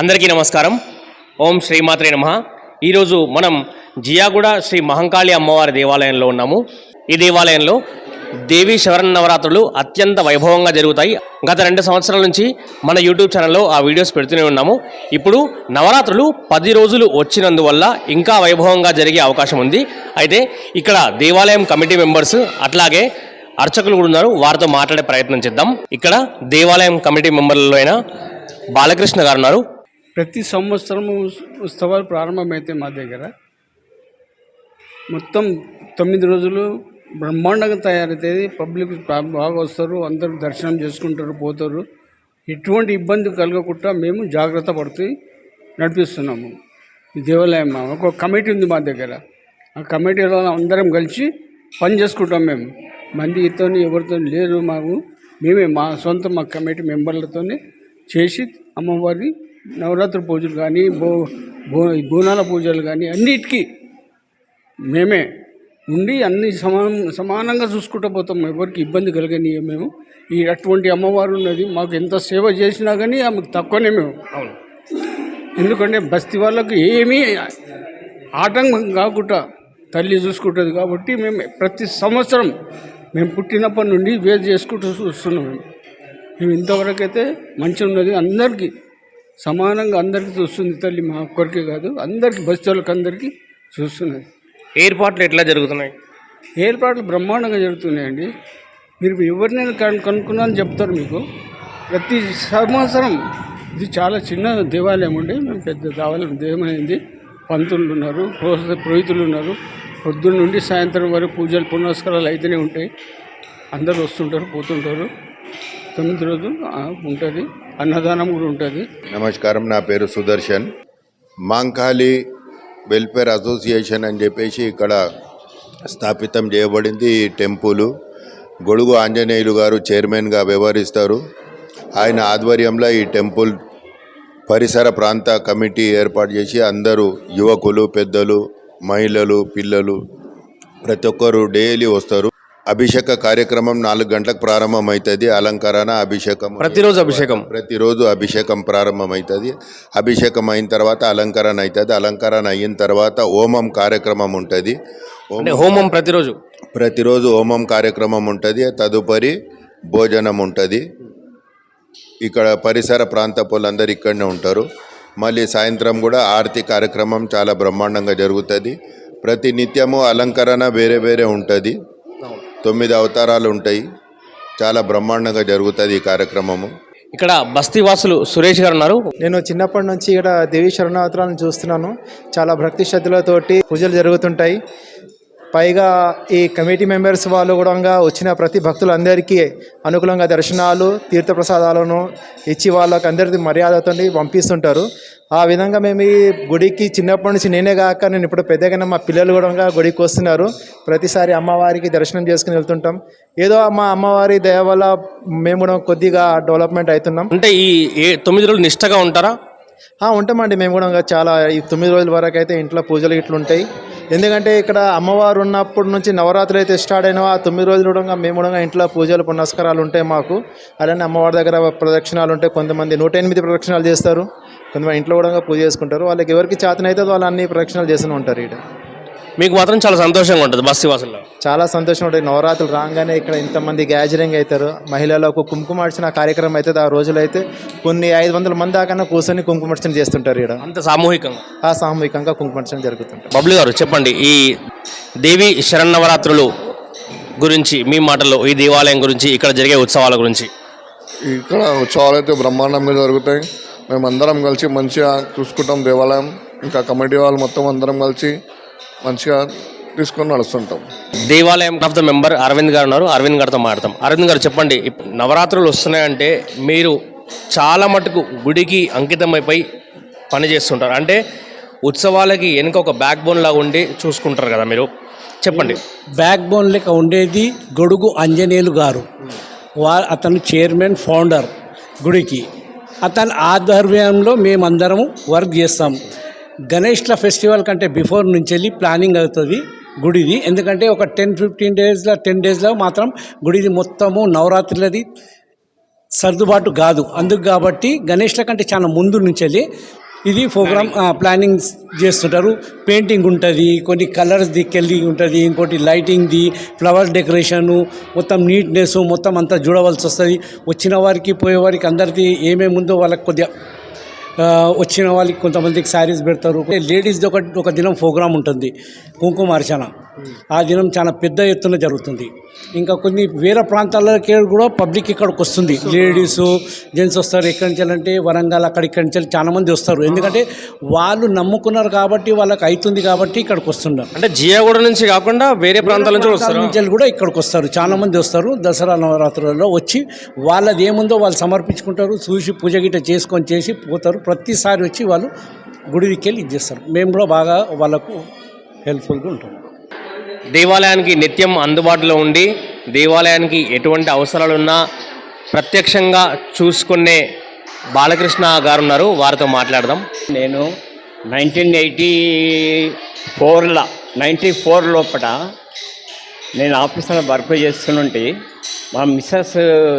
అందరికీ నమస్కారం. ఓం శ్రీమాత్రే నమ. ఈరోజు మనం జియాగూడ శ్రీ మహంకాళి అమ్మవారి దేవాలయంలో ఉన్నాము. ఈ దేవాలయంలో దేవీ శవరణ నవరాత్రులు అత్యంత వైభవంగా జరుగుతాయి. గత రెండు సంవత్సరాల నుంచి మన యూట్యూబ్ ఛానల్లో ఆ వీడియోస్ పెడుతూనే ఉన్నాము. ఇప్పుడు నవరాత్రులు పది రోజులు వచ్చినందువల్ల ఇంకా వైభవంగా జరిగే అవకాశం ఉంది. అయితే ఇక్కడ దేవాలయం కమిటీ మెంబర్స్ అట్లాగే అర్చకులు కూడా ఉన్నారు. వారితో మాట్లాడే ప్రయత్నం చేద్దాం. ఇక్కడ దేవాలయం కమిటీ మెంబర్లలో అయిన బాలకృష్ణ గారు ఉన్నారు. ప్రతి సంవత్సరము ఉత్సవాలు ప్రారంభమైతే మా దగ్గర. మొత్తం తొమ్మిది రోజులు బ్రహ్మాండంగా తయారవుతుంది పబ్లిక్ బాగా వస్తారు. అందరూ దర్శనం చేసుకుంటారు పోతారు. ఎటువంటి ఇబ్బంది కలగకుండా మేము జాగ్రత్త పడుతూ నడిపిస్తున్నాము. ఈ దేవాలయం మా- ఒక కమిటీ ఉంది మా దగ్గర. ఆ కమిటీలో అందరం కలిసి పని చేసుకుంటాం మేము. మందితో ఎవరితో లేరు మాకు. మేమే మా సొంత మా కమిటీ మెంబర్లతోనే చేసి అమ్మవారిని నవరాత్రి పూజలు కానీ బో బో బోనాల పూజలు కానీ అన్నిటికీ మేమే ఉండి అన్ని సమానం సమానంగా చూసుకుంటూ పోతాం. ఎవరికి ఇబ్బంది కలగని మేము. ఈ అటువంటి అమ్మవారు ఉన్నది మాకు ఎంత సేవ చేసినా కానీ ఆమెకు తక్కువనే మేము. ఎందుకంటే బస్తీ వాళ్ళకు ఏమీ ఆటంకం కాకుండా తల్లి చూసుకుంటుంది కాబట్టి మేము ప్రతి సంవత్సరం మేము పుట్టినప్పటి నుండి వేరు చేసుకుంటూ చూస్తున్నాం మేము. మేము ఇంతవరకు అయితే మంచిగా ఉన్నది. అందరికీ సమానంగా అందరికీ చూస్తుంది తల్లి మా ఒక్కరికే కాదు అందరికీ వాళ్ళకి అందరికీ చూస్తున్నది. ఏర్పాట్లు ఎట్లా జరుగుతున్నాయి? ఏర్పాట్లు బ్రహ్మాండంగా జరుగుతున్నాయండి. మీరు ఎవరినైనా కను కనుక్కున్నారని చెప్తారు మీకు. ప్రతి సంవత్సరం ఇది చాలా చిన్న దేవాలయం ఉండి మేము పెద్ద దేవాలయం దేవమైంది పంతులు ఉన్నారు పురోహిత పురోహితులు ఉన్నారు. పొద్దున్న నుండి సాయంత్రం వరకు పూజలు పునస్కారాలు అయితేనే ఉంటాయి. అందరూ వస్తుంటారు పోతుంటారు. తొమ్మిది రోజులు ఉంటుంది. అన్నదానం కూడా ఉంటుంది. నమస్కారం నా పేరు సుదర్శన్. మాంకాళి వెల్ఫేర్ అసోసియేషన్ అని చెప్పేసి ఇక్కడ స్థాపితం చేయబడింది ఈ టెంపుల్. గొడుగు ఆంజనేయులు గారు చైర్మన్గా వ్యవహరిస్తారు. ఆయన ఆధ్వర్యంలో ఈ టెంపుల్ పరిసర ప్రాంత కమిటీ ఏర్పాటు చేసి అందరూ యువకులు పెద్దలు మహిళలు పిల్లలు ప్రతి ఒక్కరు డైలీ వస్తారు. అభిషేక కార్యక్రమం నాలుగు గంటలకు ప్రారంభం అవుతుంది అలంకరణ అభిషేకం ప్రతిరోజు అభిషేకం. ప్రతిరోజు అభిషేకం ప్రారంభమవుతుంది. అభిషేకం అయిన తర్వాత అలంకరణ అవుతుంది అలంకరణ అయిన తర్వాత హోమం కార్యక్రమం ఉంటుంది. హోమం ప్రతిరోజు? ప్రతిరోజు హోమం కార్యక్రమం ఉంటుంది. తదుపరి భోజనం ఉంటుంది. ఇక్కడ పరిసర ప్రాంత వాళ్ళందరూ ఇక్కడనే ఉంటారు. మళ్ళీ సాయంత్రం కూడా ఆరతి కార్యక్రమం చాలా బ్రహ్మాండంగా జరుగుతుంది. ప్రతి నిత్యము అలంకరణ వేరే వేరే ఉంటుంది. తొమ్మిది అవతారాలు ఉంటాయి. చాలా బ్రహ్మాండంగా జరుగుతుంది ఈ కార్యక్రమము. ఇక్కడ బస్తీవాసులు సురేష్ గారు ఉన్నారు నేను చిన్నప్పటి నుంచి ఇక్కడ దేవి శరణావతారాలను చూస్తున్నాను. చాలా భక్తి శ్రద్ధలతోటి పూజలు జరుగుతుంటాయి. పైగా ఈ కమిటీ మెంబర్స్ వాళ్ళు కూడా వచ్చిన ప్రతి భక్తులందరికీ అనుకూలంగా దర్శనాలు తీర్థప్రసాదాలను ఇచ్చి వాళ్ళకి అందరికీ మర్యాదతో పంపిస్తుంటారు. ఆ విధంగా మేము ఈ గుడికి చిన్నప్పటి నుంచి నేనే కాక నేను ఇప్పుడు పెద్దగా మా పిల్లలు కూడా గుడికి వస్తున్నారు. ప్రతిసారి అమ్మవారికి దర్శనం చేసుకుని వెళ్తుంటాం. ఏదో మా అమ్మవారి దయ వల్ల మేము కూడా కొద్దిగా డెవలప్మెంట్ అవుతున్నాం. అంటే ఈ ఏ తొమ్మిది రోజులు నిష్టగా ఉంటారా? ఉంటామండి. మేము కూడా చాలా ఈ తొమ్మిది రోజుల వరకు అయితే ఇంట్లో పూజలు ఇట్లా ఉంటాయి ఎందుకంటే ఇక్కడ అమ్మవారు ఉన్నప్పటి నుంచి నవరాత్రులు అయితే స్టార్ట్ అయినా ఆ తొమ్మిది రోజులు కూడా మేము కూడా ఇంట్లో పూజలు పునస్కారాలు ఉంటాయి మాకు. అలానే అమ్మవారి దగ్గర ప్రదక్షిణాలు ఉంటాయి. కొంతమంది నూట ఎనిమిది ప్రదక్షిణాలు చేస్తారు. కొంతమంది ఇంట్లో కూడా పూజ చేసుకుంటారు. వాళ్ళకి ఎవరికి చేతనైతే వాళ్ళు అన్ని ప్రదక్షిణాలు చేస్తూనే ఉంటారు ఇక్కడ. మీకు మాత్రం చాలా సంతోషంగా ఉంటుంది బస్తీవాసుల్లో చాలా సంతోషం ఉంటుంది. నవరాత్రులు రాగానే ఇక్కడ ఇంతమంది గ్యాజరింగ్ అవుతారు. మహిళలకు కుంకుమార్చన కార్యక్రమం అయితే ఆ రోజులైతే కొన్ని ఐదు వందల మంది దాకా కూర్చొని కుంకుమార్చన చేస్తుంటారు ఇక్కడ అంత సామూహికంగా? ఆ సామూహికంగా కుంకుమార్చన జరుగుతుంటారు. బబ్లు గారు చెప్పండి. ఈ దేవి శరన్నవరాత్రులు గురించి మీ మాటల్లో ఈ దేవాలయం గురించి ఇక్కడ జరిగే ఉత్సవాల గురించి. ఇక్కడ ఉత్సవాలు అయితే బ్రహ్మాండంగా జరుగుతాయి. మేమందరం కలిసి మంచిగా చూసుకుంటాం దేవాలయం. ఇంకా కమిటీ వాళ్ళు మొత్తం అందరం కలిసి మంచిగా తీసుకొని నడుస్తుంటాం. దేవాలయం ఆఫ్ ద మెంబర్ అరవింద్ గారు ఉన్నారు. అరవింద్ గారితో మాడతాం అరవింద్ గారు చెప్పండి నవరాత్రులు వస్తున్నాయంటే మీరు చాలా మటుకు గుడికి అంకితమైపోయి పని చేస్తుంటారు. అంటే ఉత్సవాలకి వెనుక ఒక బ్యాక్ బోన్ లాగా ఉండి చూసుకుంటారు కదా మీరు. చెప్పండి. బ్యాక్ బోన్ లెక్క ఉండేది గొడుగు అంజనేయులు గారు. వా అతను చైర్మన్ ఫౌండర్ గుడికి. అతని ఆధ్వర్యంలో మేమందరం వర్క్ చేస్తాం. గణేష్ల ఫెస్టివల్ కంటే బిఫోర్ నుంచి వెళ్ళి ప్లానింగ్ అవుతుంది గుడిది. ఎందుకంటే ఒక టెన్ ఫిఫ్టీన్ డేస్లో టెన్ డేస్లో మాత్రం గుడిది మొత్తము నవరాత్రులది సర్దుబాటు కాదు. అందుకు కాబట్టి గణేష్ల కంటే చాలా ముందు నుంచి వెళ్ళి ఇది ప్రోగ్రామ్ ప్లానింగ్ చేస్తుంటారు. పెయింటింగ్ ఉంటుంది కొన్ని కలర్స్ దిక్కెళ్ళి ఉంటుంది ఇంకోటి లైటింగ్ది ఫ్లవర్ డెకరేషను మొత్తం నీట్నెస్ మొత్తం అంతా చూడవలసి వస్తుంది వచ్చిన వారికి పోయేవారికి అందరిది ఏమేమి ఉందో వాళ్ళకి కొద్దిగా వచ్చిన వాళ్ళకి కొంతమందికి శారీస్ పెడతారు. లేడీస్ది ఒక ఒక దినం ప్రోగ్రామ్ ఉంటుంది. కుంకుమార్చన. ఆ దినం చాలా పెద్ద ఎత్తున జరుగుతుంది. ఇంకా కొన్ని వేరే ప్రాంతాలకి కూడా పబ్లిక్ ఇక్కడికి వస్తుంది. లేడీస్ జెంట్స్ వస్తారు ఎక్కడి నుంచి అంటే వరంగల్ అక్కడ ఇక్కడి నుంచి చాలా మంది వస్తారు. ఎందుకంటే వాళ్ళు నమ్ముకున్నారు కాబట్టి వాళ్ళకి అవుతుంది కాబట్టి ఇక్కడికి వస్తున్నారు. అంటే జియాగూడ నుంచి కాకుండా వేరే ప్రాంతాల నుంచి వస్తారు? నుంచి కూడా ఇక్కడికి వస్తారు. చాలా మంది వస్తారు. దసరా నవరాత్రులలో వచ్చి వాళ్ళది ఏముందో వాళ్ళు సమర్పించుకుంటారు. చూసి పూజ గిట్ట చేసుకొని చేసి పోతారు. ప్రతిసారి వచ్చి వాళ్ళు గుడికి వెళ్ళి ఇది చేస్తారు. మేము కూడా బాగా వాళ్ళకు హెల్ప్ఫుల్గా ఉంటాం. దేవాలయానికి నిత్యం అందుబాటులో ఉండి దేవాలయానికి ఎటువంటి అవసరాలు ఉన్నా ప్రత్యక్షంగా చూసుకునే బాలకృష్ణ గారు ఉన్నారు. వారితో మాట్లాడదాం. నేను నైన్టీన్ ఎయిటీ ఫోర్లో నైంటీ ఫోర్ లోపల నేను ఆఫీసులో వర్క్ చేస్తుంటే మా మిస్సెస్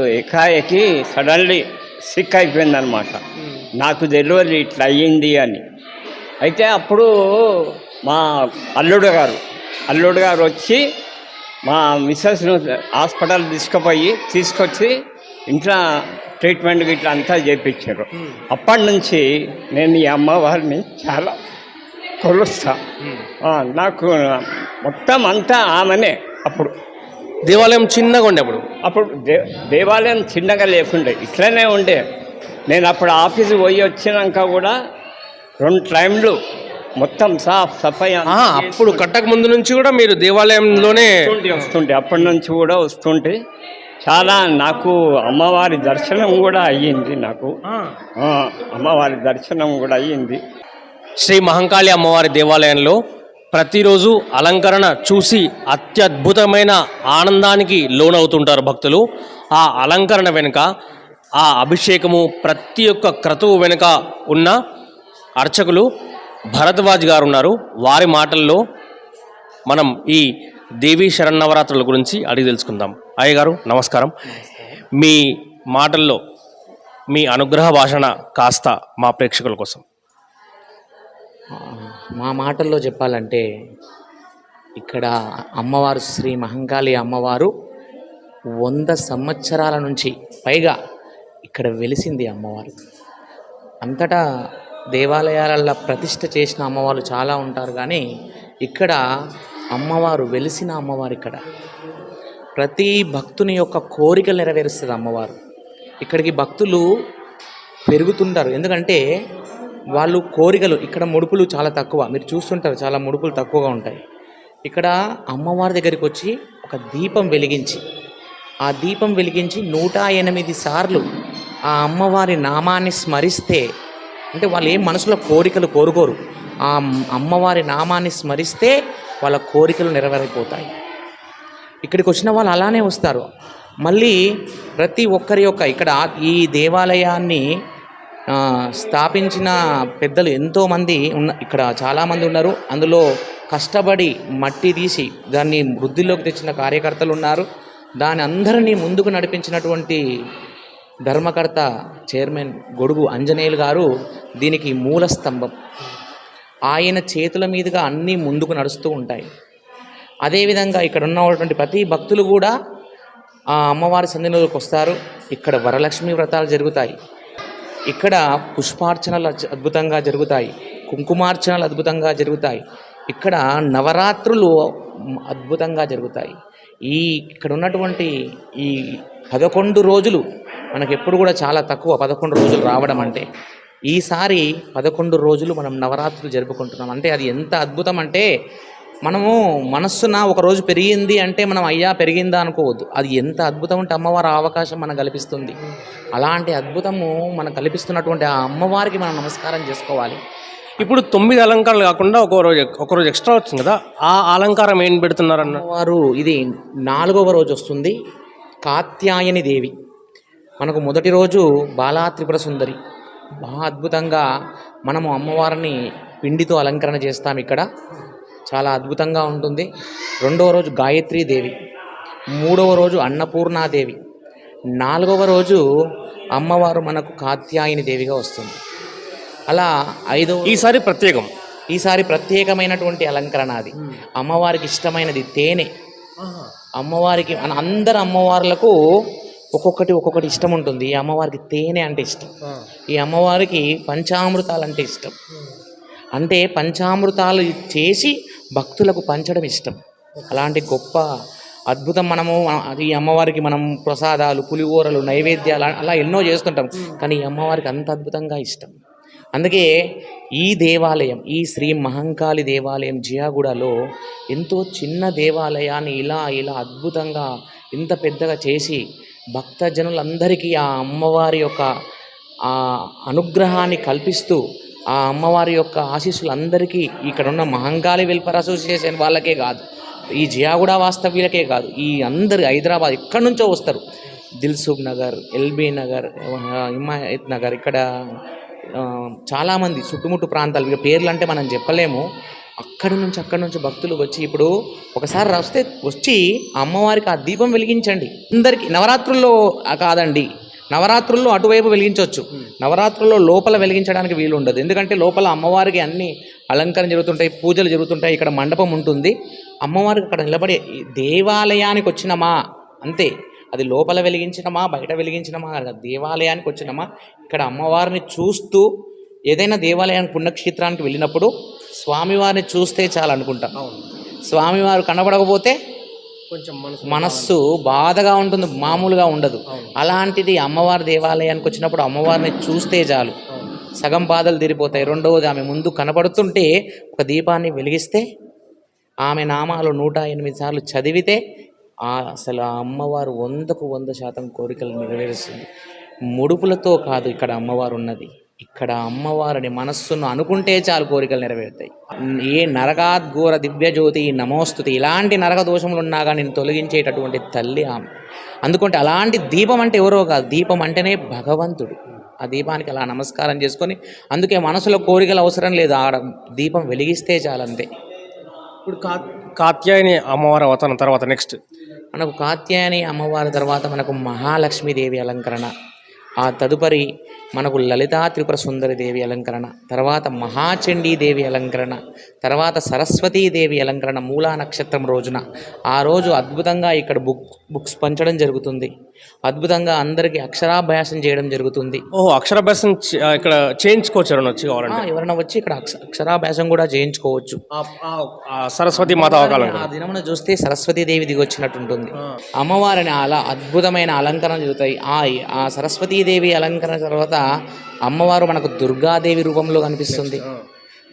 ఎకాయకి సడన్లీ సిక్ అయిపోయిందనమాట నాకు తెలియదు ఇట్లా అయ్యింది అని. అయితే అప్పుడు మా అల్లుడు గారు అల్లుడు గారు వచ్చి మా మిస్సెస్ను హాస్పిటల్ తీసుకుపోయి తీసుకొచ్చి ఇంట్లో ట్రీట్మెంట్ ఇట్లా అంతా చేయించారు అప్పటి నుంచి నేను ఈ అమ్మవారిని చాలా కొలుస్తా. నాకు మొత్తం అంతా ఆమెనే అప్పుడు. దేవాలయం చిన్నగా ఉండే అప్పుడు? అప్పుడు దే దేవాలయం చిన్నగా లేకుండే ఇట్లనే ఉండే. నేను అప్పుడు ఆఫీస్కి పోయి వచ్చినాక కూడా రెండు టైంలు మొత్తం సాఫ్ సఫాయి అప్పుడు కట్టక ముందు నుంచి కూడా మీరు దేవాలయంలోనే వస్తుంటే అప్పటి నుంచి కూడా వస్తుంటే చాలా నాకు అమ్మవారి దర్శనం కూడా అయ్యింది నాకు. అమ్మవారి దర్శనం కూడా అయ్యింది. శ్రీ మహంకాళి అమ్మవారి దేవాలయంలో ప్రతిరోజు అలంకరణ చూసి అత్యద్భుతమైన ఆనందానికి లోనవుతుంటారు భక్తులు. ఆ అలంకరణ వెనుక ఆ అభిషేకము ప్రతి ఒక్క క్రతువు వెనుక ఉన్న అర్చకులు భరద్వాజ్ గారు ఉన్నారు. వారి మాటల్లో మనం ఈ దేవీ శరణవరాత్రుల గురించి అడిగి తెలుసుకుందాం. అయ్య గారు నమస్కారం. మీ మాటల్లో మీ అనుగ్రహ భాషణ కాస్త మా ప్రేక్షకుల కోసం. మా మాటల్లో చెప్పాలంటే ఇక్కడ అమ్మవారు శ్రీ మహంకాళి అమ్మవారు వంద సంవత్సరాల నుంచి పైగా ఇక్కడ వెలిసింది అమ్మవారు. అంతటా దేవాలయాలలో ప్రతిష్ట చేసిన అమ్మవారు చాలా ఉంటారు కానీ ఇక్కడ అమ్మవారు వెలిసిన అమ్మవారు ఇక్కడ. ప్రతి భక్తుని యొక్క కోరికలు నెరవేరుస్తుంది అమ్మవారు. ఇక్కడికి భక్తులు పెరుగుతుంటారు. ఎందుకంటే వాళ్ళు కోరికలు ఇక్కడ ముడుపులు చాలా తక్కువ. మీరు చూస్తుంటారు చాలా ముడుపులు తక్కువగా ఉంటాయి. ఇక్కడ అమ్మవారి దగ్గరికి వచ్చి ఒక దీపం వెలిగించి ఆ దీపం వెలిగించి నూట ఎనిమిది సార్లు ఆ అమ్మవారి నామాన్ని స్మరిస్తే అంటే వాళ్ళు ఏం మనసులో కోరికలు కోరుకోరు. ఆ అమ్మవారి నామాన్ని స్మరిస్తే వాళ్ళ కోరికలు నెరవేరిపోతాయి. ఇక్కడికి వచ్చిన వాళ్ళు అలానే వస్తారు. మళ్ళీ ప్రతి ఒక్కరి యొక్క ఇక్కడ ఈ దేవాలయాన్ని స్థాపించిన పెద్దలు ఎంతోమంది ఉన్న ఇక్కడ చాలామంది ఉన్నారు. అందులో కష్టపడి మట్టి తీసి దాన్ని వృద్ధిలోకి తెచ్చిన కార్యకర్తలు ఉన్నారు. దాని అందరినీ ముందుకు నడిపించినటువంటి ధర్మకర్త చైర్మన్ గొడుగు అంజనేయులు గారు దీనికి మూల స్తంభం. ఆయన చేతుల మీదుగా అన్నీ ముందుకు నడుస్తూ ఉంటాయి. అదేవిధంగా ఇక్కడ ఉన్నటువంటి ప్రతి భక్తులు కూడా ఆ అమ్మవారి సన్నిధిలోకి వస్తారు. ఇక్కడ వరలక్ష్మి వ్రతాలు జరుగుతాయి. ఇక్కడ పుష్పార్చనలు అద్భుతంగా జరుగుతాయి. కుంకుమార్చనలు అద్భుతంగా జరుగుతాయి. ఇక్కడ నవరాత్రులు అద్భుతంగా జరుగుతాయి. ఈ ఇక్కడ ఉన్నటువంటి ఈ పదకొండు రోజులు మనకి ఎప్పుడు కూడా చాలా తక్కువ పదకొండు రోజులు రావడం అంటే. ఈసారి పదకొండు రోజులు మనం నవరాత్రులు జరుపుకుంటున్నాం. అంటే అది ఎంత అద్భుతం అంటే మనము మనస్సున ఒక రోజు పెరిగింది అంటే మనం అయ్యా పెరిగిందా అనుకోవద్దు. అది ఎంత అద్భుతం అంటే అమ్మవారి అవకాశం మనకు కల్పిస్తుంది. అలాంటి అద్భుతము మనకు కల్పిస్తున్నటువంటి ఆ అమ్మవారికి మనం నమస్కారం చేసుకోవాలి. ఇప్పుడు తొమ్మిది అలంకారాలు కాకుండా ఒక రోజు ఒక రోజు ఎక్స్ట్రా వచ్చింది కదా ఆ అలంకారం ఏం పెడుతున్నారన్న? అమ్మవారు ఇది నాలుగవ రోజు వస్తుంది. కాత్యాయని దేవి. మనకు మొదటి రోజు బాలా త్రిపుర సుందరి. బాగా అద్భుతంగా మనము అమ్మవారిని పిండితో అలంకరణ చేస్తాం ఇక్కడ. చాలా అద్భుతంగా ఉంటుంది. రెండవ రోజు గాయత్రీ దేవి. మూడవ రోజు అన్నపూర్ణాదేవి నాలుగవ రోజు అమ్మవారు మనకు కాత్యాయని దేవిగా వస్తుంది. అలా ఐదవ ఈసారి ప్రత్యేకం. ఈసారి ప్రత్యేకమైనటువంటి అలంకరణ అది. అమ్మవారికి ఇష్టమైనది తేనె. అమ్మవారికి మన అందరు అమ్మవార్లకు ఒక్కొక్కటి ఒక్కొక్కటి ఇష్టం ఉంటుంది. ఈ అమ్మవారికి తేనె అంటే ఇష్టం. ఈ అమ్మవారికి పంచామృతాలు అంటే ఇష్టం అంటే పంచామృతాలు చేసి భక్తులకు పంచడం ఇష్టం. అలాంటి గొప్ప అద్భుతం మనము ఈ అమ్మవారికి మనం ప్రసాదాలు పులిహోరలు నైవేద్యాలు అలా ఎన్నో చేస్తుంటాం. కానీ ఈ అమ్మవారికి అంత అద్భుతంగా ఇష్టం. అందుకే ఈ దేవాలయం ఈ శ్రీ మహంకాళి దేవాలయం జియాగూడలో ఎంతో చిన్న దేవాలయాన్ని ఇలా ఇలా అద్భుతంగా ఇంత పెద్దగా చేసి భక్తజనులందరికీ ఆ అమ్మవారి యొక్క ఆ అనుగ్రహాన్ని కల్పిస్తూ ఆ అమ్మవారి యొక్క ఆశీస్సులు అందరికీ ఇక్కడ ఉన్న మహంకాళి వెల్ఫేర్ అసోసియేషన్ వాళ్ళకే కాదు ఈ జియాగూడ వాస్తవ్యులకే కాదు ఈ అందరు హైదరాబాద్ ఎక్కడి నుంచో వస్తారు. దిల్సుఖ్ నగర్ ఎల్బీ నగర్ హిమాయత్ నగర్ ఇక్కడ చాలామంది చుట్టుముట్టు ప్రాంతాలు ఇక పేర్లు అంటే మనం చెప్పలేము. అక్కడి నుంచి అక్కడి నుంచి భక్తులు వచ్చి ఇప్పుడు ఒకసారి వస్తే వచ్చి అమ్మవారికి ఆ దీపం వెలిగించండి. అందరికీ నవరాత్రుల్లో కాదండి. నవరాత్రుల్లో అటువైపు వెలిగించవచ్చు. నవరాత్రుల్లో లోపల వెలిగించడానికి వీలు ఉండదు. ఎందుకంటే లోపల అమ్మవారికి అన్ని అలంకరణ జరుగుతుంటాయి పూజలు జరుగుతుంటాయి. ఇక్కడ మండపం ఉంటుంది. అమ్మవారికి అక్కడ నిలబడి దేవాలయానికి వచ్చినమా? అంతే. అది లోపల వెలిగించినమా? బయట వెలిగించినమా? దేవాలయానికి వచ్చినమా? ఇక్కడ అమ్మవారిని చూస్తూ ఏదైనా దేవాలయానికి పుణ్యక్షేత్రానికి వెళ్ళినప్పుడు స్వామివారిని చూస్తే చాలు అనుకుంటాం. స్వామివారు కనబడకపోతే కొంచెం మనసు మనస్సు బాధగా ఉంటుంది మామూలుగా ఉండదు. అలాంటిది అమ్మవారి దేవాలయానికి వచ్చినప్పుడు అమ్మవారిని చూస్తే చాలు. సగం బాధలు తీరిపోతాయి. రెండవది ఆమె ముందు కనబడుతుంటే ఒక దీపాన్ని వెలిగిస్తే ఆమె నామాలు నూట ఎనిమిది సార్లు చదివితే అసలు ఆ అమ్మవారు వందకు వంద శాతం కోరికలు నెరవేరుస్తుంది. ముడుపులతో కాదు ఇక్కడ అమ్మవారు ఉన్నది. ఇక్కడ అమ్మవారిని మనస్సును అనుకుంటే చాలు కోరికలు నెరవేరుతాయి. ఏ నరకాద్ఘోర దివ్యజ్యోతి నమోస్తుతి ఇలాంటి నరక దోషములు ఉన్నా కానీ నేను తొలగించేటటువంటి తల్లి ఆమె. అందుకుంటే అలాంటి దీపం అంటే ఎవరో కాదు దీపం అంటేనే భగవంతుడు. ఆ దీపానికి అలా నమస్కారం చేసుకొని అందుకే మనసులో కోరికలు అవసరం లేదు ఆడ దీపం వెలిగిస్తే చాలంతే. ఇప్పుడు కా కాత్యాయని అమ్మవారి అవతారం తర్వాత నెక్స్ట్. మనకు కాత్యాయని అమ్మవారి తర్వాత మనకు మహాలక్ష్మీదేవి అలంకరణ. ఆ తదుపరి మనకు లలితా త్రిపుర సుందరి దేవి అలంకరణ తర్వాత మహాచండీ దేవి అలంకరణ తర్వాత సరస్వతీ దేవి అలంకరణ మూలా నక్షత్రం రోజున. ఆ రోజు అద్భుతంగా ఇక్కడ బుక్ బుక్స్ పంచడం జరుగుతుంది. అద్భుతంగా అందరికీ అక్షరాభ్యాసం చేయడం జరుగుతుంది. ఓహో అక్షరాభ్యాసం ఇక్కడ చేయించుకోవచ్చు ఎవరైనా వచ్చి ఎవరైనా వచ్చి ఇక్కడ అక్ష అక్షరాభ్యాసం కూడా చేయించుకోవచ్చు. సరస్వతి మాత ఆ దినమున చూస్తే సరస్వతీదేవి దిగి వచ్చినట్టుంటుంది. అమ్మవారిని అలా అద్భుతమైన అలంకరణ జరుగుతాయి. ఆ ఆ సరస్వతీదేవి అలంకరణ తర్వాత అమ్మవారు మనకు దుర్గాదేవి రూపంలో కనిపిస్తుంది.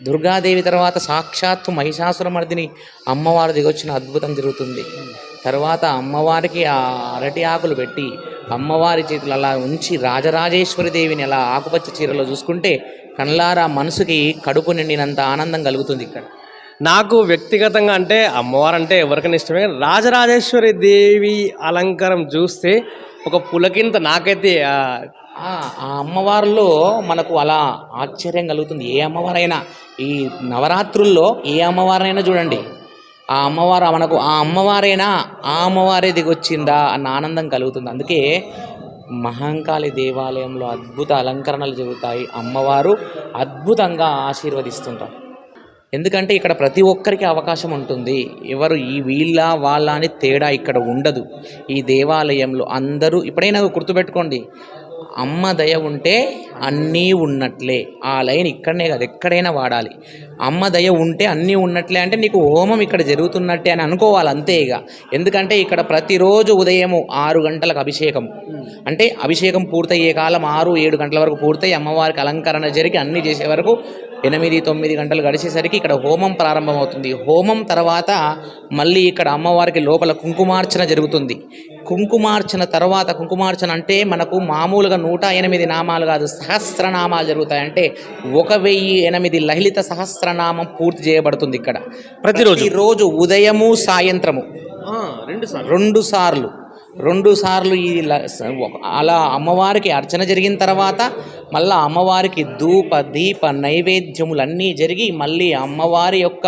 దుర్గాదేవి తర్వాత సాక్షాత్తు మహిషాసురమర్దిని అమ్మవారు దిగొచ్చిన అద్భుతం జరుగుతుంది. తర్వాత అమ్మవారికి ఆ అరటి ఆకులు పెట్టి అమ్మవారి చేతులు అలా ఉంచి రాజరాజేశ్వరి దేవిని అలా ఆకుపచ్చ చీరలో చూసుకుంటే కళ్ళారా మనసుకి కడుపు నిండినంత ఆనందం కలుగుతుంది ఇక్కడ. నాకు వ్యక్తిగతంగా అంటే అమ్మవారు అంటే ఎవరికైనా ఇష్టమే. రాజరాజేశ్వరి దేవి అలంకారం చూస్తే ఒక పులకింత నాకైతే ఆ, అమ్మవారిలో మనకు అలా ఆశ్చర్యం కలుగుతుంది. ఏ అమ్మవారైనా ఈ నవరాత్రుల్లో ఏ అమ్మవారైనా చూడండి. ఆ అమ్మవారు మనకు ఆ అమ్మవారైనా ఆ అమ్మవారే దిగొచ్చిందా అన్న ఆనందం కలుగుతుంది. అందుకే మహంకాళి దేవాలయంలో అద్భుత అలంకరణలు జరుగుతాయి. అమ్మవారు అద్భుతంగా ఆశీర్వదిస్తుంటారు. ఎందుకంటే ఇక్కడ ప్రతి ఒక్కరికి అవకాశం ఉంటుంది. ఎవరు ఈ వీళ్ళ వాళ్ళ అని తేడా ఇక్కడ ఉండదు. ఈ దేవాలయంలో అందరూ ఇప్పుడైనా గుర్తుపెట్టుకోండి. అమ్మ దయ ఉంటే అన్నీ ఉన్నట్లే. ఆ లైన్ ఇక్కడనే కాదు ఎక్కడైనా వాడాలి. అమ్మ దయ ఉంటే అన్నీ ఉన్నట్లే అంటే నీకు హోమం ఇక్కడ జరుగుతున్నట్టే అని అనుకోవాలి అంతే ఇక. ఎందుకంటే ఇక్కడ ప్రతిరోజు ఉదయము ఆరు గంటలకు అభిషేకం. అంటే అభిషేకం పూర్తయ్యే కాలం ఆరు ఏడు గంటల వరకు పూర్తయి అమ్మవారికి అలంకరణ జరిగి అన్నీ చేసే వరకు ఎనిమిది తొమ్మిది గంటలు గడిచేసరికి ఇక్కడ హోమం ప్రారంభమవుతుంది. హోమం తర్వాత మళ్ళీ ఇక్కడ అమ్మవారికి లోపల కుంకుమార్చన జరుగుతుంది. కుంకుమార్చన తర్వాత కుంకుమార్చన అంటే మనకు మామూలుగా నూట ఎనిమిది నామాలు కాదు సహస్రనామాలు జరుగుతాయి. అంటే ఒక వెయ్యి ఎనిమిది లలిత సహస్రనామం పూర్తి చేయబడుతుంది ఇక్కడ. ప్రతిరోజు? రోజు ఉదయము సాయంత్రము. రెండు రెండు సార్లు. రెండు సార్లు ఈ అలా అమ్మవారికి అర్చన జరిగిన తర్వాత మళ్ళా అమ్మవారికి ధూప దీప నైవేద్యములన్నీ జరిగి మళ్ళీ అమ్మవారి యొక్క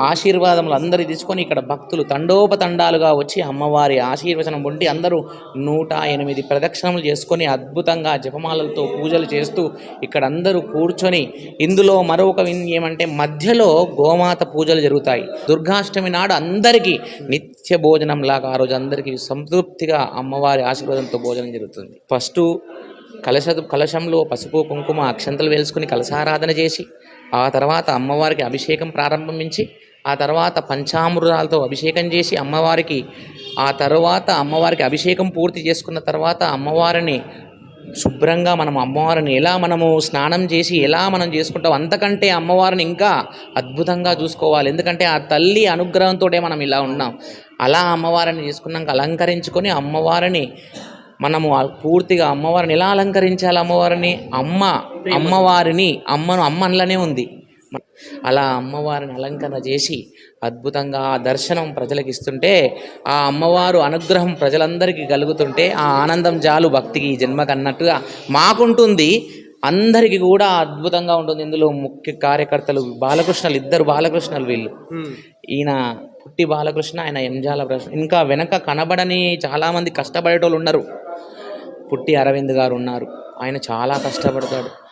ఆశీర్వాదములు అందరి తీసుకొని ఇక్కడ భక్తులు తండోపతండాలుగా వచ్చి అమ్మవారి ఆశీర్వచనం ఉండి అందరూ నూట ఎనిమిది ప్రదక్షిణములు చేసుకొని అద్భుతంగా జపమాలలతో పూజలు చేస్తూ ఇక్కడ అందరూ కూర్చొని ఇందులో మరొక విన్ ఏమంటే మధ్యలో గోమాత పూజలు జరుగుతాయి. దుర్గాష్టమి నాడు అందరికీ నిత్య భోజనం లాగా ఆ రోజు అందరికీ సంతృప్తిగా అమ్మవారి ఆశీర్వాదంతో భోజనం జరుగుతుంది. ఫస్ట్ కలశ కలశంలో పసుపు కుంకుమ అక్షంతలు వేసుకుని కలశారాధన చేసి ఆ తర్వాత అమ్మవారికి అభిషేకం ప్రారంభించి ఆ తర్వాత పంచామృతాలతో అభిషేకం చేసి అమ్మవారికి ఆ తర్వాత అమ్మవారికి అభిషేకం పూర్తి చేసుకున్న తర్వాత అమ్మవారిని శుభ్రంగా మనం అమ్మవారిని ఎలా మనము స్నానం చేసి ఎలా మనం చేసుకుంటాం అంతకంటే అమ్మవారిని ఇంకా అద్భుతంగా చూసుకోవాలి. ఎందుకంటే ఆ తల్లి అనుగ్రహంతో మనం ఇలా ఉన్నాం. అలా అమ్మవారిని చేసుకున్నాక అలంకరించుకొని అమ్మవారిని మనము పూర్తిగా అమ్మవారిని ఎలా అలంకరించాలి అమ్మవారిని? అమ్మ అమ్మవారిని అమ్మను అమ్మన్లనే ఉంది. అలా అమ్మవారిని అలంకరణ చేసి అద్భుతంగా ఆ దర్శనం ప్రజలకు ఇస్తుంటే ఆ అమ్మవారు అనుగ్రహం ప్రజలందరికీ కలుగుతుంటే ఆ ఆనందం జాలు భక్తికి ఈ జన్మకు అన్నట్టుగా మాకుంటుంది. అందరికీ కూడా అద్భుతంగా ఉంటుంది. ఇందులో ముఖ్య కార్యకర్తలు బాలకృష్ణలు ఇద్దరు బాలకృష్ణలు వీళ్ళు. ఈయన పుట్టి బాలకృష్ణ ఆయన ఎంజాల ప్రశ్న ఇంకా వెనక కనబడని చాలామంది కష్టపడేటోళ్ళు ఉన్నారు. పుట్టి అరవింద్ గారు ఉన్నారు. ఆయన చాలా కష్టపడతాడు.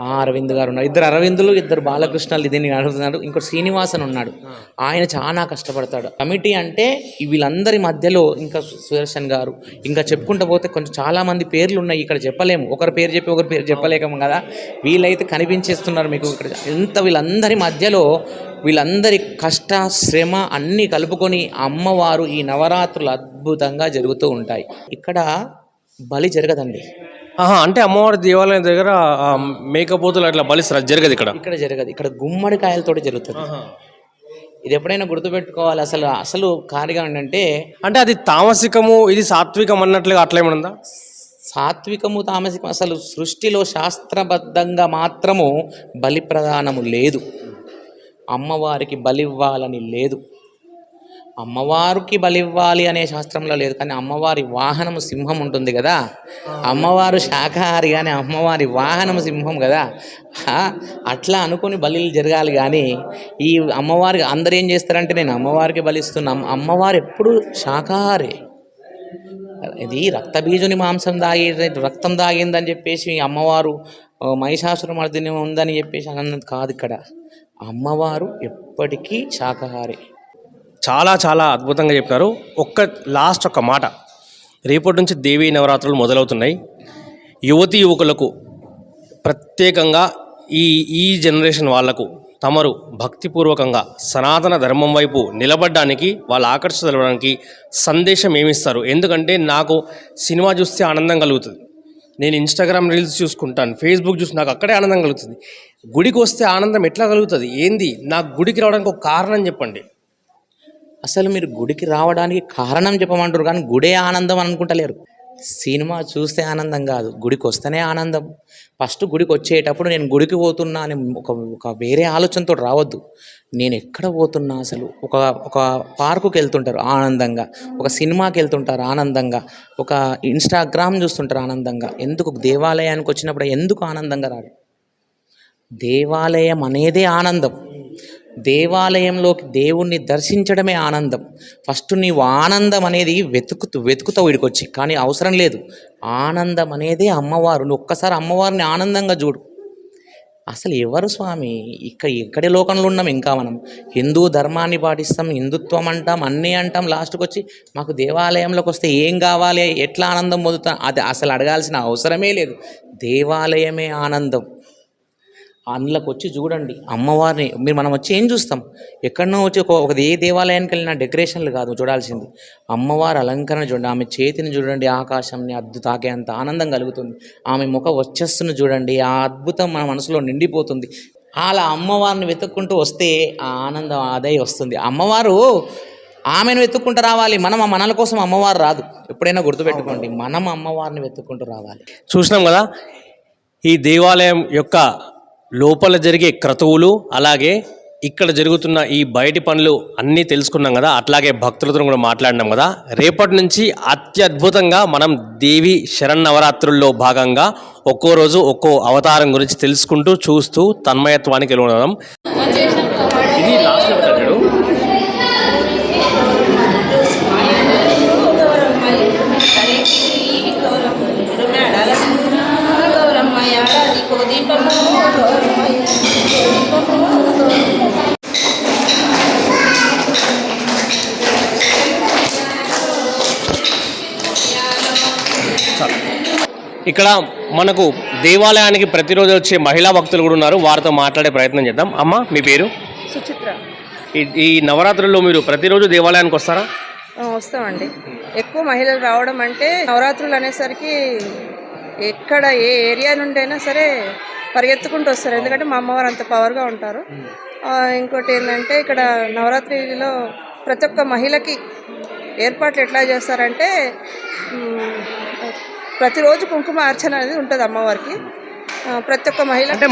అరవింద్ గారు ఉన్నారు. ఇద్దరు అరవిందులు ఇద్దరు బాలకృష్ణలు దీన్ని అడుగుతున్నాడు ఇంకోటి శ్రీనివాసన్ ఉన్నాడు. ఆయన చాలా కష్టపడతాడు. కమిటీ అంటే వీళ్ళందరి మధ్యలో ఇంకా సుదర్శన్ గారు ఇంకా చెప్పుకుంటూ పోతే కొంచెం చాలా మంది పేర్లు ఉన్నాయి. ఇక్కడ చెప్పలేము. ఒకరి పేరు చెప్పి ఒకరి పేరు చెప్పలేకము కదా. వీళ్ళైతే కనిపించేస్తున్నారు మీకు ఇక్కడ. ఎంత వీళ్ళందరి మధ్యలో వీళ్ళందరి కష్ట శ్రమ అన్నీ కలుపుకొని అమ్మవారు ఈ నవరాత్రులు అద్భుతంగా జరుగుతూ ఉంటాయి. ఇక్కడ బలి జరగదండి. అంటే అమ్మవారి దేవాలయం దగ్గర మేకపోతులు అట్లా బలిస్తారు. అది జరగదు ఇక్కడ. ఇక్కడ జరగదు. ఇక్కడ గుమ్మడికాయలతోటి జరుగుతుంది. ఇది ఎప్పుడైనా గుర్తుపెట్టుకోవాలి. అసలు అసలు కార్యం ఏంటంటే అంటే అది తామసికము ఇది సాత్వికం అన్నట్లుగా అట్లా ఏమైనా ఉందా? సాత్వికము తామసికం అసలు సృష్టిలో శాస్త్రబద్ధంగా మాత్రము బలి ప్రదానము లేదు. అమ్మవారికి బలివ్వాలని లేదు. అమ్మవారికి బలివ్వాలి అనే శాస్త్రంలో లేదు కానీ అమ్మవారి వాహనము సింహం ఉంటుంది కదా. అమ్మవారు శాకాహారి కానీ అమ్మవారి వాహనము సింహం కదా. అట్లా అనుకుని బలిలు జరగాలి కానీ ఈ అమ్మవారికి అందరు ఏం చేస్తారంటే నేను అమ్మవారికి బలిస్తున్నా అమ్మవారు ఎప్పుడు శాకాహారి. ఇది రక్తబీజుని మాంసం దాగి రక్తం దాగిందని చెప్పేసి అమ్మవారు మహిషాసురమర్దిని ఉందని చెప్పేసి అన్నది కాదు ఇక్కడ. అమ్మవారు ఎప్పటికీ శాకాహారి. చాలా చాలా అద్భుతంగా చెప్పినారు. ఒక్క లాస్ట్ ఒక్క మాట. రేపటి నుంచి దేవీ నవరాత్రులు మొదలవుతున్నాయి. యువతి యువకులకు ప్రత్యేకంగా ఈ ఈ జనరేషన్ వాళ్ళకు తమరు భక్తిపూర్వకంగా సనాతన ధర్మం వైపు నిలబడడానికి వాళ్ళు ఆకర్షణ సందేశం ఏమిస్తారు? ఎందుకంటే నాకు సినిమా చూస్తే ఆనందం కలుగుతుంది. నేను ఇన్స్టాగ్రామ్ రీల్స్ చూసుకుంటాను ఫేస్బుక్ చూసి నాకు అక్కడే ఆనందం కలుగుతుంది. గుడికి వస్తే ఆనందం ఎట్లా కలుగుతుంది? ఏంది? నాకు గుడికి రావడానికి ఒక కారణం చెప్పండి. అసలు మీరు గుడికి రావడానికి కారణం చెప్పమంటారు కానీ గుడే ఆనందం అనుకుంటలేరు. సినిమా చూస్తే ఆనందం కాదు గుడికి వస్తేనే ఆనందం. ఫస్ట్ గుడికి వచ్చేటప్పుడు నేను గుడికి పోతున్నా అని ఒక ఒక వేరే ఆలోచనతో రావద్దు. నేను ఎక్కడ పోతున్నా అసలు? ఒక ఒక పార్కుకి వెళ్తుంటారు ఆనందంగా ఒక సినిమాకి వెళ్తుంటారు ఆనందంగా ఒక ఇన్స్టాగ్రామ్ చూస్తుంటారు ఆనందంగా. ఎందుకు? దేవాలయానికి వచ్చినప్పుడు ఎందుకు ఆనందంగా రారు? దేవాలయం అనేదే ఆనందం. దేవాలయంలోకి దేవుణ్ణి దర్శించడమే ఆనందం. ఫస్ట్ నీవు ఆనందం అనేది వెతుకుతూ వెతుకుతావు వీడికొచ్చి కానీ అవసరం లేదు. ఆనందం అనేదే అమ్మవారు. నువ్వు ఒక్కసారి అమ్మవారిని ఆనందంగా చూడు. అసలు ఎవరు స్వామి? ఇక్కడ ఎక్కడి లోకంలో ఉన్నాం ఇంకా మనం. హిందూ ధర్మాన్ని పాటిస్తాం హిందుత్వం అంటాం అన్నీ అంటాం. లాస్ట్కి వచ్చి మాకు దేవాలయంలోకి వస్తే ఏం కావాలి? ఎట్లా ఆనందం పొందుతాం? అది అసలు అడగాల్సిన అవసరమే లేదు. దేవాలయమే ఆనందం. అందులోకి వచ్చి చూడండి. అమ్మవారిని మీరు మనం వచ్చి ఏం చూస్తాం? ఎక్కడనో వచ్చి ఒక ఒక ఏ దేవాలయానికి వెళ్ళినా డెకరేషన్లు కాదు చూడాల్సింది. అమ్మవారి అలంకరణ చూడండి ఆమె చేతిని చూడండి ఆకాశంని అద్దు తాకేంత ఆనందం కలుగుతుంది. ఆమె ముఖ వచ్చస్సును చూడండి ఆ అద్భుతం మన మనసులో నిండిపోతుంది. అలా అమ్మవారిని వెతుక్కుంటూ వస్తే ఆ ఆనందం అదే వస్తుంది. అమ్మవారు ఆమెను వెతుక్కుంటూ రావాలి. మనం ఆ మనల కోసం అమ్మవారు రాదు. ఎప్పుడైనా గుర్తుపెట్టుకోండి మనం అమ్మవారిని వెతుక్కుంటూ రావాలి. చూసినాం కదా ఈ దేవాలయం యొక్క లోపల జరిగే క్రతువులు అలాగే ఇక్కడ జరుగుతున్న ఈ బయటి పనులు అన్నీ తెలుసుకున్నాం కదా అట్లాగే భక్తులతో కూడా మాట్లాడినాం కదా. రేపటి నుంచి అత్యద్భుతంగా మనం దేవి శరన్నవరాత్రుల్లో భాగంగా ఒక్కో రోజు ఒక్కో అవతారం గురించి తెలుసుకుంటూ చూస్తూ తన్మయత్వానికి వెళ్ళడం ఇది లాస్ట్ ఇక్కడ మనకు దేవాలయానికి ప్రతిరోజు వచ్చే మహిళా భక్తులు కూడా ఉన్నారు. వారితో మాట్లాడే ప్రయత్నం చేద్దాం. అమ్మ మీ పేరు? సుచిత్ర. ఈ- నవరాత్రుల్లో మీరు ప్రతిరోజు దేవాలయానికి వస్తారా? వస్తామండి. ఎక్కువ మహిళలు రావడం అంటే నవరాత్రులు అనేసరికి ఎక్కడ ఏ ఏరియా నుండి అయినా సరే పరిగెత్తుకుంటూ వస్తారు. ఎందుకంటే మా అమ్మవారు అంత పవర్గా ఉంటారు. ఇంకోటి ఏంటంటే ఇక్కడ నవరాత్రిలో ప్రతి ఒక్క మహిళకి ఏర్పాట్లు ఎట్లా చేస్తారంటే ప్రతిరోజు కుంకుమ అర్చన అనేది ఉంటుంది అమ్మవారికి. ప్రతి ఒక్క మహిళ అంటే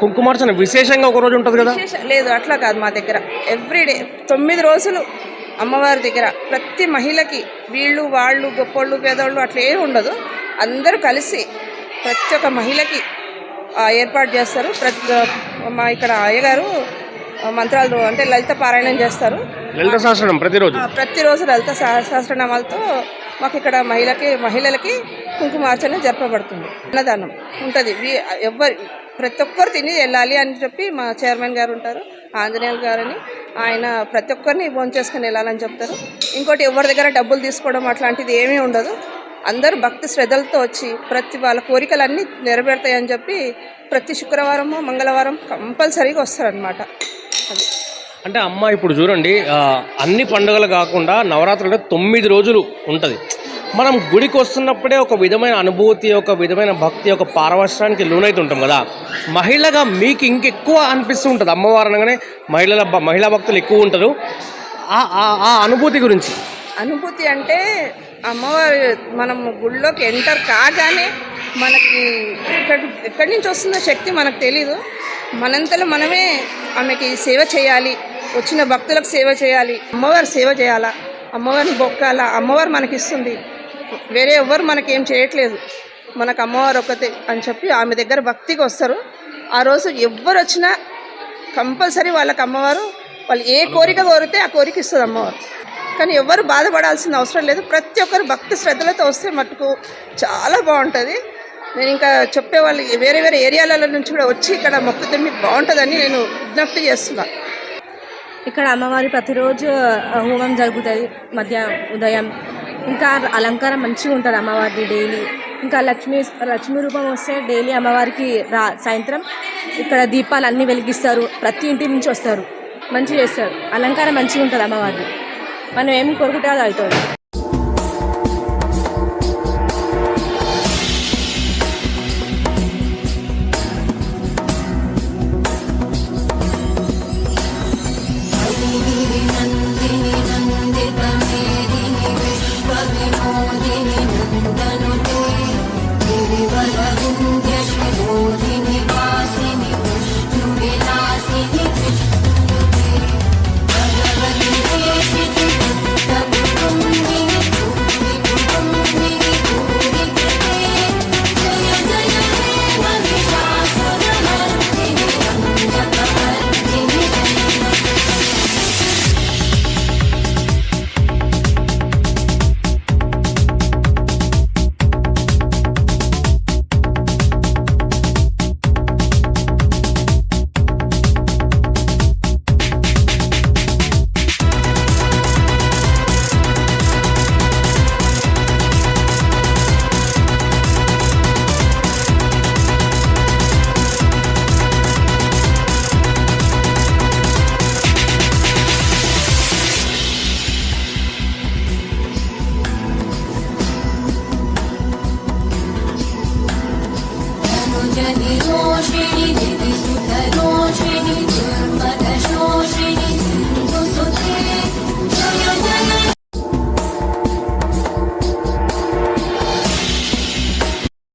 కుంకుమార్చన విశేషంగా ఒక రోజు ఉంటుంది కదా? లేదు అట్లా కాదు మా దగ్గర. ఎవ్రీడే తొమ్మిది రోజులు అమ్మవారి దగ్గర. ప్రతి మహిళకి వీళ్ళు వాళ్ళు గొప్పోళ్ళు పేదవాళ్ళు అట్లా ఏమి ఉండదు. అందరూ కలిసి ప్రతి ఒక్క మహిళకి ఏర్పాటు చేస్తారు. ప్రతి మా ఇక్కడ అయ్యగారు మంత్రాలు అంటే లలిత పారాయణం చేస్తారు. లలిత సహస్రం ప్రతిరోజు? ప్రతిరోజు లలిత సహ- సహస్రనామాలతో మాకు ఇక్కడ మహిళకి మహిళలకి కుంకుమార్చన జరపబడుతుంది. అన్నదానం ఉంటుంది. ఎవరు ప్రతి ఒక్కరు తిని వెళ్ళాలి అని చెప్పి మా చైర్మన్ గారు ఉంటారు ఆంజనేయులు గారని. ఆయన ప్రతి ఒక్కరిని భోంచేసుకుని వెళ్ళాలని చెప్తారు. ఇంకోటి ఎవరి దగ్గర డబ్బులు తీసుకోవడం అట్లాంటిది ఏమీ ఉండదు. అందరూ భక్తి శ్రద్ధలతో వచ్చి ప్రతి వాళ్ళ కోరికలన్నీ నెరవేరుతాయని చెప్పి ప్రతి శుక్రవారము మంగళవారం కంపల్సరీగా వస్తారనమాట అది. అంటే అమ్మ ఇప్పుడు చూడండి అన్ని పండుగలు కాకుండా నవరాత్రులు అంటే తొమ్మిది రోజులు ఉంటుంది. మనం గుడికి వస్తున్నప్పుడే ఒక విధమైన అనుభూతి ఒక విధమైన భక్తి ఒక పారవశ్రానికి లోనైతుంటాం కదా. మహిళగా మీకు ఇంకెక్కువ అనిపిస్తూ ఉంటుంది. అమ్మవారు అనగానే మహిళల మహిళా భక్తులు ఎక్కువ ఉంటారు. ఆ ఆ- ఆ అనుభూతి గురించి. అనుభూతి అంటే అమ్మవారి మనం గుళ్ళోకి ఎంటర్ కాగానే మనకి ఎక్కడి ఎక్కడి నుంచి వస్తుందో శక్తి మనకు తెలీదు. మనంతలో మనమే ఆమెకి సేవ చేయాలి. వచ్చిన భక్తులకు సేవ చేయాలి. అమ్మవారు సేవ చేయాలా? అమ్మవారిని బొక్కాలా? అమ్మవారు మనకి ఇస్తుంది వేరే ఎవ్వరు మనకేం చేయట్లేదు. మనకు అమ్మవారు ఒకతే అని చెప్పి ఆమె దగ్గర భక్తికి వస్తారు. ఆ రోజు ఎవ్వరు వచ్చినా కంపల్సరీ వాళ్ళకి అమ్మవారు వాళ్ళు ఏ కోరిక కోరితే ఆ కోరిక ఇస్తుంది అమ్మవారు. కానీ ఎవ్వరు బాధపడాల్సిన అవసరం లేదు. ప్రతి ఒక్కరు భక్తి శ్రద్ధలతో వస్తే మటుకు చాలా బాగుంటుంది. నేను ఇంకా చెప్పే వాళ్ళు వేరే వేరే ఏరియాల నుంచి కూడా వచ్చి ఇక్కడ మొక్కుతే మీకు బాగుంటుందని నేను విజ్ఞప్తి చేస్తున్నాను ఇక్కడ అమ్మవారి ప్రతిరోజు హోమం జరుగుతుంది. మధ్య ఉదయం. ఇంకా అలంకారం మంచిగా ఉంటుంది అమ్మవారిది డైలీ. ఇంకా లక్ష్మీ లక్ష్మీ రూపం వస్తే డైలీ అమ్మవారికి రా సాయంత్రం ఇక్కడ దీపాలు అన్నీ వెలిగిస్తారు. ప్రతి ఇంటి నుంచి వస్తారు. మంచిగా చేస్తారు. అలంకారం మంచిగా ఉంటుంది అమ్మవారిది. మనం ఏం కోరుకుంటే అది అవుతుంది